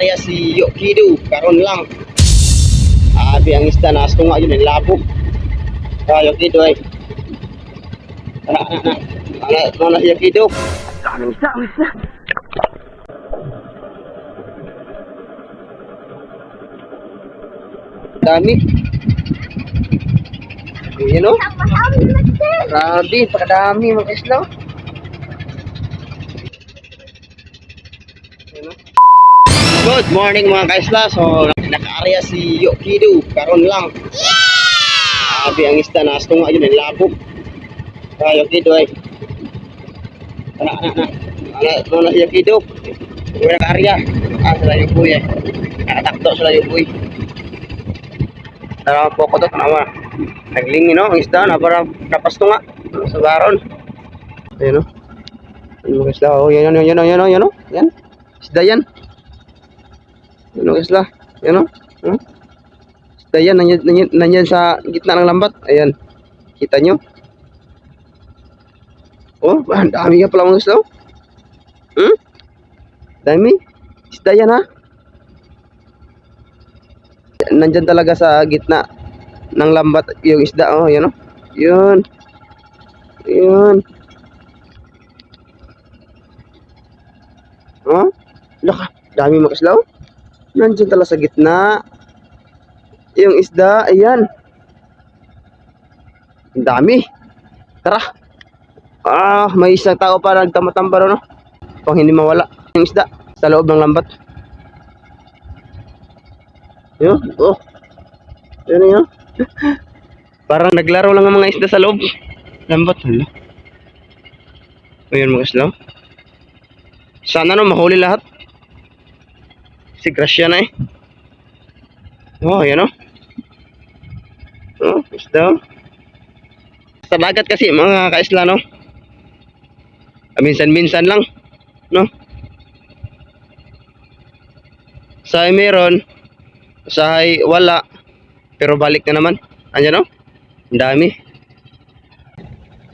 nag-aarya si Yokido, karon lang. Abi ang isda na astunga yun, ang labog. Ah, Yokido ay. Ana, ana, ana. Si Yokido. Daming isda, ang isda. Dami. Yun o. Grabe, pagkadami mga isla. oh. Yun, oh. Good morning mga kaisla. So, naka-area si Yokido. Karon lang. Yeah! Abi ang isda na astunga yun, labog. Ah, Yokido ay. Ana, ana, ana. Ana, ano na Yokido? Uy, naka-area. Ah, sila yung buhay eh. Nakatakto sila yung buhay. Tara po ko to, tanawa. Naglingi no, ang isda na para napasto nga sa baron. Ayun no. Ayun mga isda, oh, yan, yan, yan, yan, yan, yan, yan. Isda yan. Yan mga isda, yan no. Hmm? Isda yan, nanyan, sa gitna ng lambat. Ayan, kita nyo. Oh, ang dami nga pala mga isda. oh. Hmm? Dami. Isda yan ha. Nandyan talaga sa gitna ng lambat yung isda oh yan oh yun yun oh laka dami makaslaw nandyan talaga sa gitna yung isda ayan ang dami tara ah may isang tao pa nagtamatamba no pang hindi mawala yung isda sa loob ng lambat yun oh yun yun Parang naglaro lang ang mga isda sa loob. Lambat. Hala. Ayun mga isla. Sana no, mahuli lahat. Si Gracia na eh. Oh, ayan oh. Oh, isda. Sa dagat kasi mga kaisla no. Ah, Minsan-minsan lang. No? Sa meron. Sa wala. Pero balik na naman. Andiyan no? Ang dami.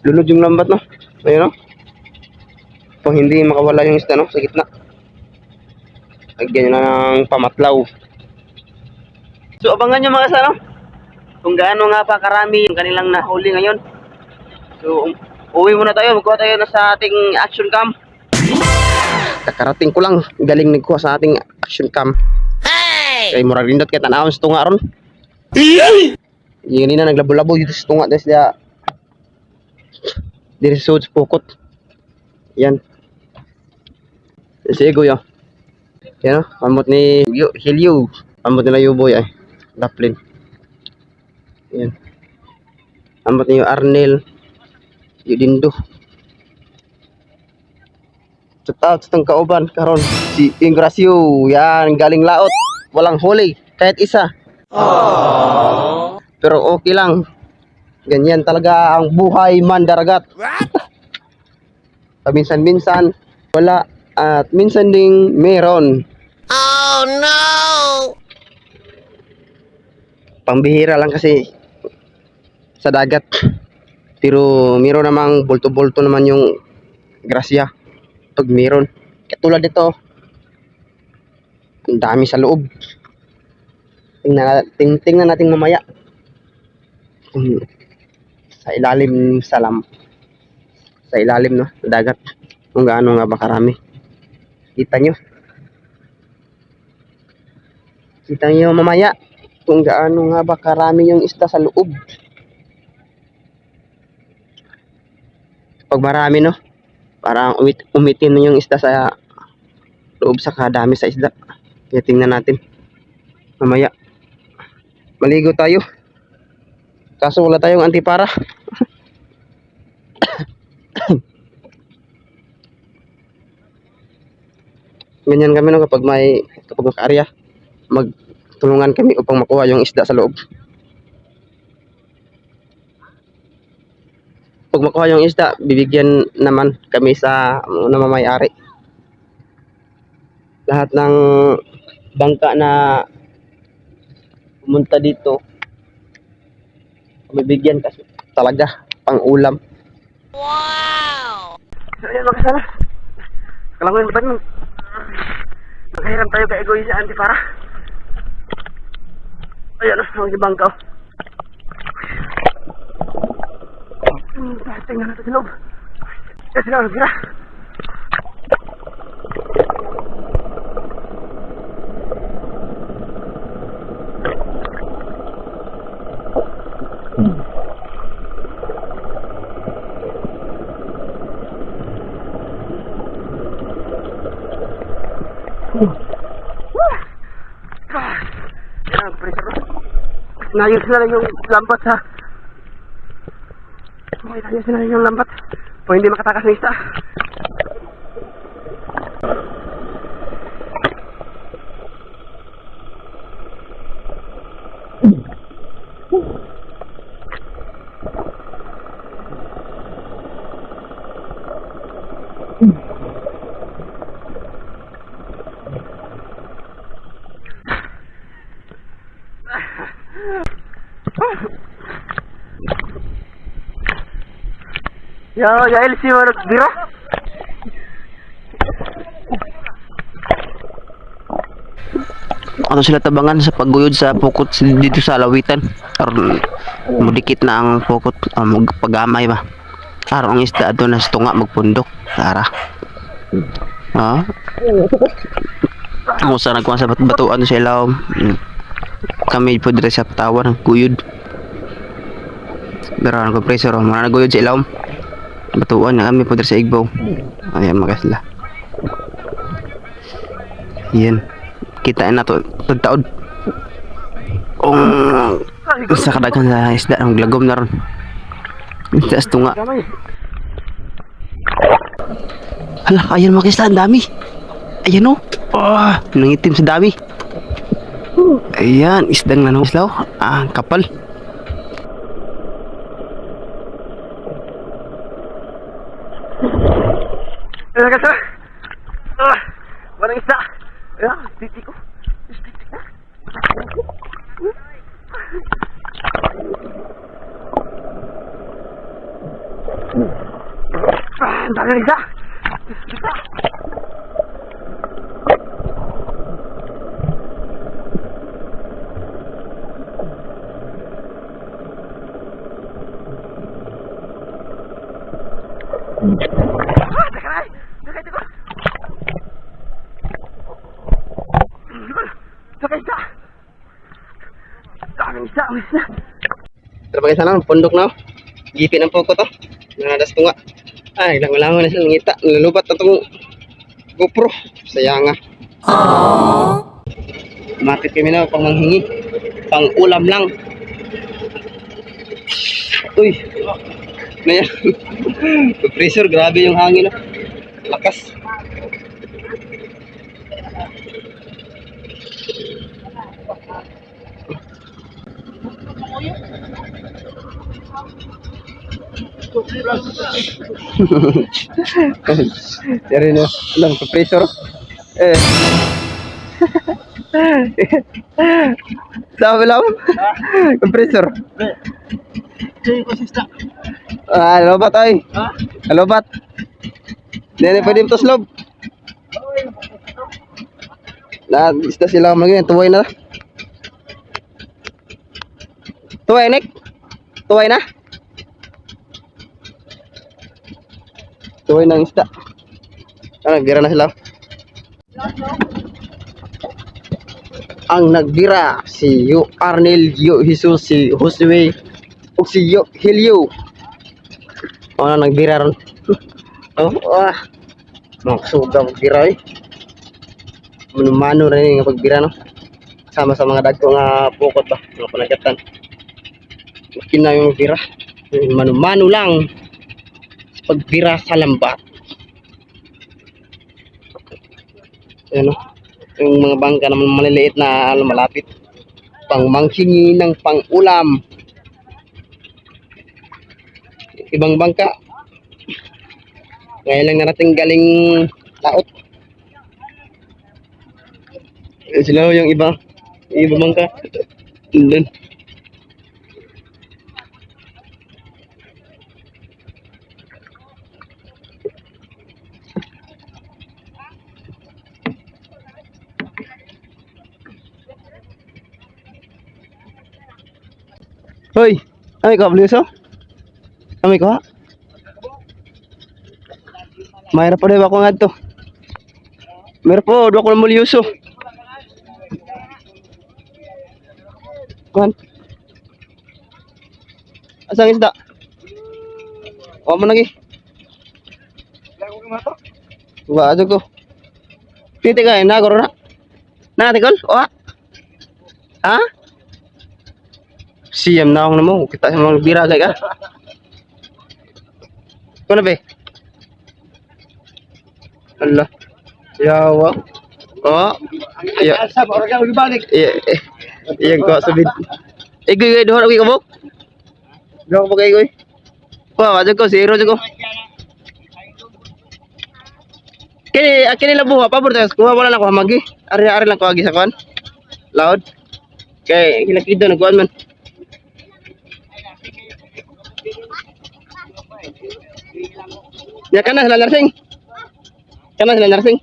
Lunod yung lambat no? Ayun no? Pang hindi makawala yung isda no? Sa gitna. Lagyan nyo na ng pamatlaw. So abangan nyo mga sa no? Kung gaano nga pa karami yung kanilang nahuli ngayon. So um, uwi muna tayo. Magkuha tayo na sa ating action cam. Kakarating ko lang. Galing nagkuha sa ating action cam. Hey! Kay murag rindot kay tanawon sa tunga ron. Yung na naglabo-labo dito sa tunga dahil sila dito sa sa pukot. Yan. Si Ego yun. Yan o, pamot ni Yu- Hilyu. Pamot nila Yuboy ay. Laplin. Yan. Pamot ni Arnel. Yudindo. Out sa kauban karon si Ingracio. Yan, galing laot. Walang huli. Kahit isa. Pero okay lang. Ganyan talaga ang buhay mandaragat. Paminsan-minsan, wala. At minsan ding meron. Oh no! Pambihira lang kasi sa dagat. Pero meron namang bulto-bulto naman yung grasya. Pag meron. Katulad dito. Ang dami sa loob. Tingnan, ting, tingnan natin mamaya. Sa ilalim sa lam sa ilalim no dagat kung gaano nga ba karami kita nyo kita nyo mamaya kung gaano nga ba karami yung isda sa loob. Pag marami no? Parang umit umitin na yung isda sa loob sa kadami sa isda. Kaya tingnan natin mamaya. Maligo tayo. Kaso wala tayong antipara. Ganyan kami no? Kapag may kapag makaarya magtulungan kami upang makuha yung isda sa loob pag makuha yung isda bibigyan naman kami sa namamayari lahat ng bangka na pumunta dito bibigyan kasi talaga pang ulam Wow! So, ayan mga kasama. Kalangoy mo tayo. Maghiram tayo kay Egoy sa Antipara. Ayan, ang ibang ka. Hmm, tingnan natin sa loob. Kasi na, gira. Nayos na lang yung lambat sa... Okay, nayos na lang yung lambat. O hindi makatakas ng isa. Ya, ya LC mo nagbira. Ano sila tabangan sa pagguyod sa pukot dito sa lawitan. Or mudikit na ang pukot uh, magpagamay ba? Araw ang isda doon na tunga magpundok. Tara. Ha? Ako sa nagkuha sa bat- batuan sa ilaw. Mm. kami po dire sa tawa ng guyod pero ang pressure oh, mga naguyod sa ilaw batuan na kami po sa igbaw. Ayan mga sila yan. Kita na to tagtaod. Kung sa kadaghan sa isda ang glagom na ron. Isda sa tunga hala ayan mga isda ang dami. Ayan o oh, nangitim sa dami. Ayan isdang nanong islaw. Ah kapal Ayan ka sir ah, walang isda ayan titi ko titi ko Ah, ang dami ng isda Ah, teka na! Teka, teka! Teka, isa! Daming isa, ang isa! Tara pa sana, pundok na. Gipi ng poko to. Nanadas tunga. Ay, langolango na sila ngita. Nalulubat na itong GoPro. Saya nga. Mapit kami na pang manghingi. Pang ulam lang. Uy. Yan? pressure, grabe yung hangin. Lakas. Dari na lang pressure. Eh. Sabi lang. Compressor. Ah, lobat ay. Lobat. Dene pwede ito slob. Na, isda sila magiging tuway na. Tuway, Nick. Tuway na. Tuway ng isda. Ah, nagbira na sila. Ang nagbira si Yu Arnel Yu Jesus si Josue o si Yu Hilio. O na nagbira ron. oh, ah. Maksuga magbira eh. Manumano rin yung pagbira no. Sama sa mga dagko nga pukot ba, mga panagatan. Kina yung magbira. Manumano lang. Pagbira sa lambat. Ayan. Yung mga bangka naman maliliit na ano, malapit. Pang manghingi ng pang ulam. Ibang bangka. Ngayon lang narating galing. Ayan Sila yung iba. Yung iba bangka. Doon. Hoy, kami ko bluso? Kami ko? Mayroon pa rin ako nga to. Meron po, doon ako ng mulyuso. Kuhan. Asang isda? Huwag mo lagi. Wa aja ko. Titi ka, nagoro na. Natikol? Wa? Ha? Siyam na akong namo. Kita sa bira kay ka. Kano be? Allah. Yawa. Oh. Ya. Sa orang kan balik. Iya. Iya ko sa bid. Igoy goy dohor ko kabok. Dohor ko kay goy. Wa aja ko zero ko. Kini kini labo ha pabor tas kuha wala na ko hamagi. Ari ari lang ko agi sa kon. Loud. Kay hilakido na kuan man. Ya kana sila nursing. Kana sila nursing.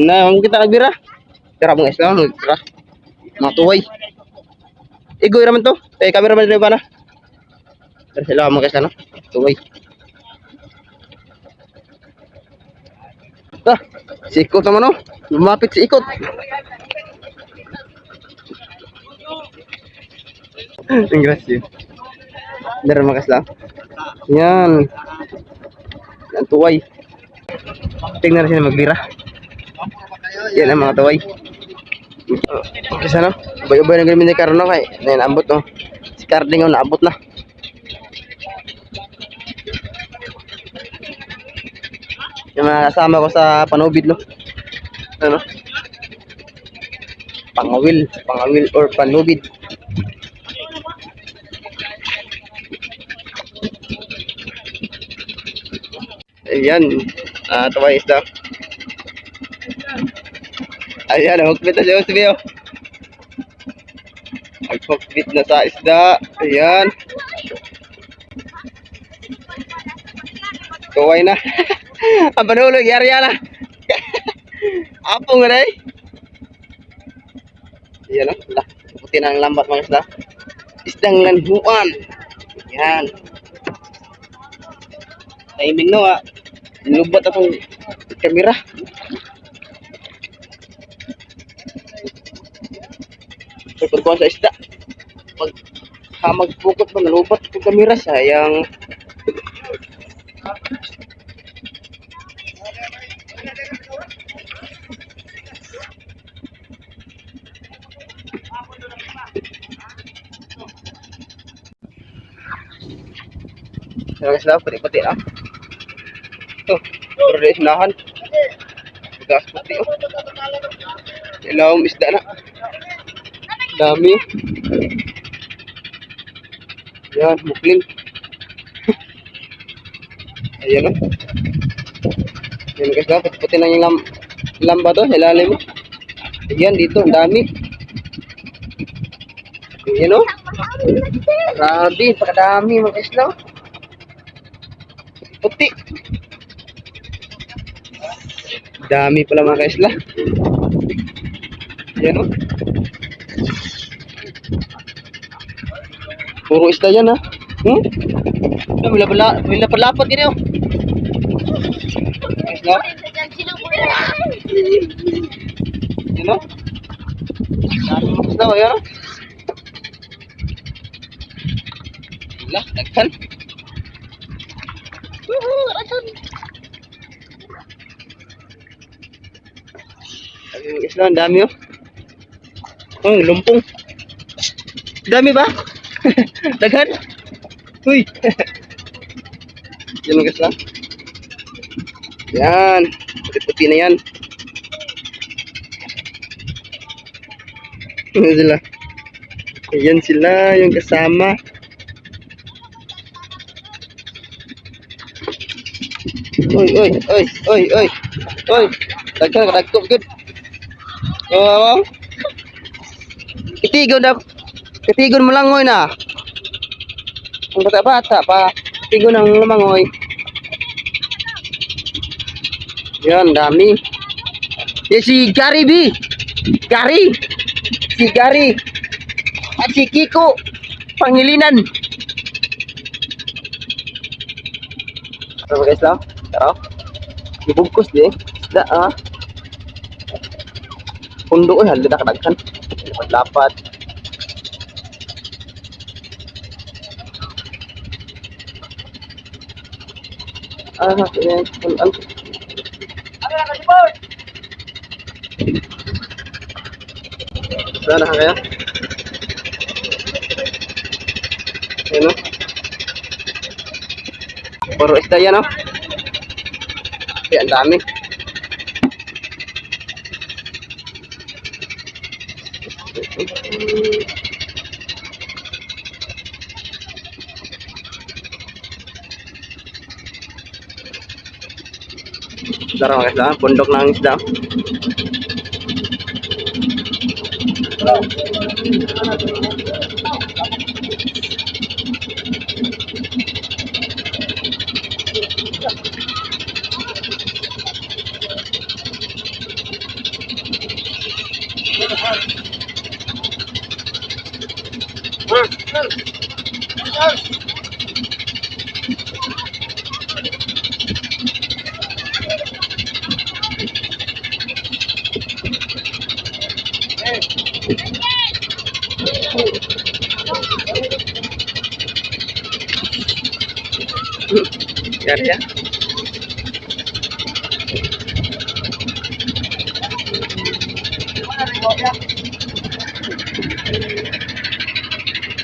Na mo kita nagbira. Tira mo isla mo tira. Matuway. Igoy raman to. Eh kamera man ba na? Tira sila mo kasi no. Tuway. Ah, si Ikot naman oh. Lumapit si Ikot. Ang grasyo. Meron mga kasla. Yan. Yan tuway. Tingnan na sila magbira. Yan ang mga tuway. Uh, Kasi ano? Ubay-ubay na ganun ni Karono kay. Yan, ambot no. Si Carding oh, naabot na. Yung mga kasama ko sa panubid, no? Ano? Pangawil. Pangawil or panubid. Ayan. Ah, tuwa isda. Ayan, hukbit na si Usbi, oh. Nag-hukbit na sa isda. Ayan. Tuway na. Ang panulog, yari yan ah. Apong na eh. Ayan o. Oh. Puti na ang lambat mga isda. Isdang lanhuan. Ayan. Timing no ah. Nilubat akong kamera. Ikot ko sa isda. Pag hamag pukot pa, nalubat ko kamera. Sayang. Ano guys na, pati-pati ah. Na isnahan. Gas pati oh. Ilawang isda na. Dami. Yan, mukling. Ayan oh. Yan guys na, pati-pati na yung lam lamba to, ilalim mo. Ayan, dito, dami. Ayan oh. Grabe, pakadami mga na oh. Puti. Dami pala mga kaisla. Yan o. Puro isda yan ha. Hmm? May lapad may lapad gini o. Isla. Yan o. Dami mga isda o. Yan o. Wala, nagkan. Ang isla, ang dami oh. Oh, lumpong. Dami ba? Daghan? Uy. yan ang isla. Yan. Puti-puti na yan. Yan sila. Ayan sila, yung kasama. Oy, oy, oy, oy, oy. Oy, daghan dagkop gud. Oo. Kitigon na. Kitigon mo lang ngoy na. Ang bata-bata pa. Kitigon ang lamangoy. Yan, dami. Eh, si Gary B. Gary. Si Gary. At si Kiko. Pangilinan. Ano guys lang? Tara. Ibugkos di. Isda ah. Pundo eh, halila kadaghan. Lapat-lapat. Ah, yan. Ang Sana ka kaya? Ayan o. Puro isda yan o. Kaya ang dami. Tara mga isda, bundok ng isda. Yan yan.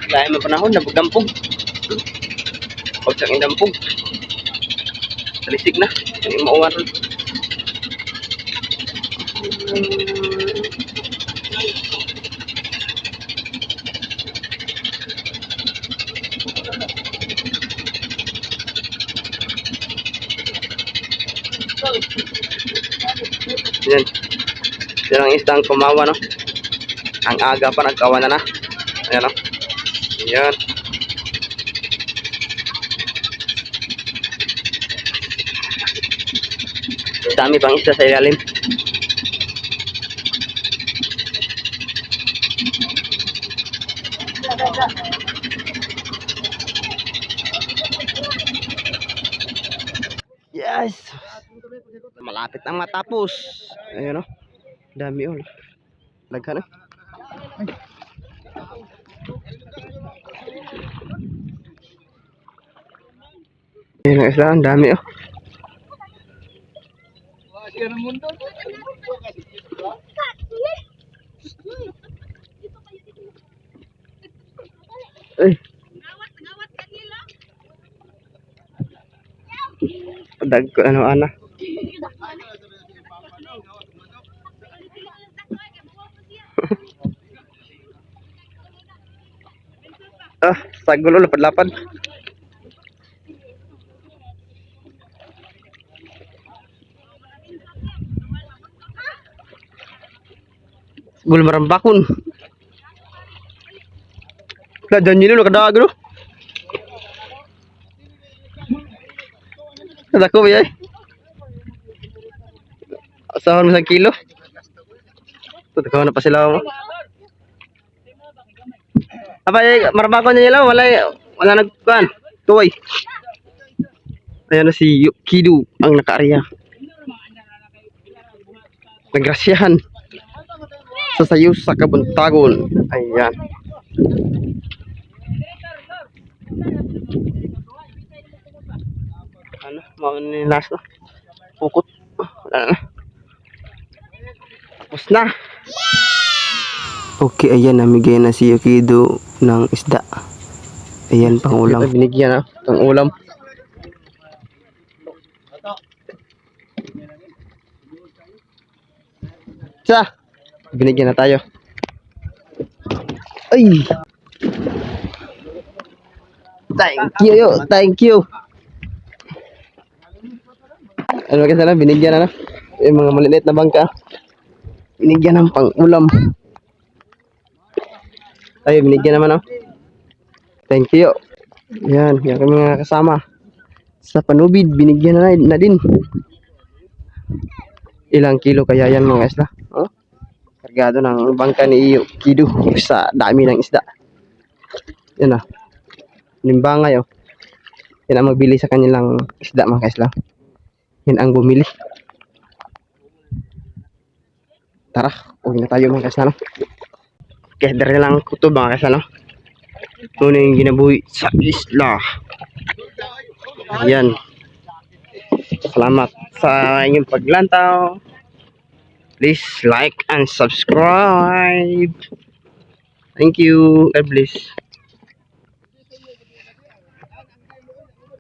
Dahil mo panahon, nabugdampog. Huwag siyang indampog. Talisig na. Yung mauwan. Yan. Yan ang isdang kumawa, no? Ang aga pa nagkawa na na. Ayan, no? Yan. Dami pang isda sa ilalim. Yes! Malapit na matapos. Ayun o. Dami o. Laghan na. Ayun ang isla. Ang dami o. Ay. Dag ko ano ana. ah, sagulo lapad-lapad. Gul marambakon. Lah janji lu kada agro. Kada ko ba Asahan mo sa kilo. Tutakaw na pa sila mo. Apa eh marambakon niya lang wala wala nagkuan. Tuway. Ayan na si Kidu ang nakaarya. Nagrasyahan sa sayo sa kabuntagon. Ayan. Ano, manilas na. Pukot. Wala na. Tapos na. Okay, ayan, namigay na si Yukido ng isda. Ayan, pang ulam. Binigyan na, pang ulam. Sa, binigyan na tayo. Ay! Thank you, yo. Thank you. Ano kasi na, binigyan na na. Yung mga maliliit na bangka. Binigyan ng pang-ulam. Ay, binigyan naman, oh. Thank you. Yan, yan kami mga kasama. Sa panubid, binigyan na, na din. Ilang kilo kaya yan mga isla? Kargado ng bangka ni Iyo Kido sa dami ng isda. Yan ah. Limbangay oh. Yan ang magbili sa kanilang isda mga kaisla. Yan ang bumili. Tara, uwi na tayo mga kaisla. No? Okay, dari lang kutob mga kaisla. No? Ito na yung ginabuhi sa isla. Ayan. Salamat sa inyong paglantaw. Please like and subscribe. Thank you. God bless.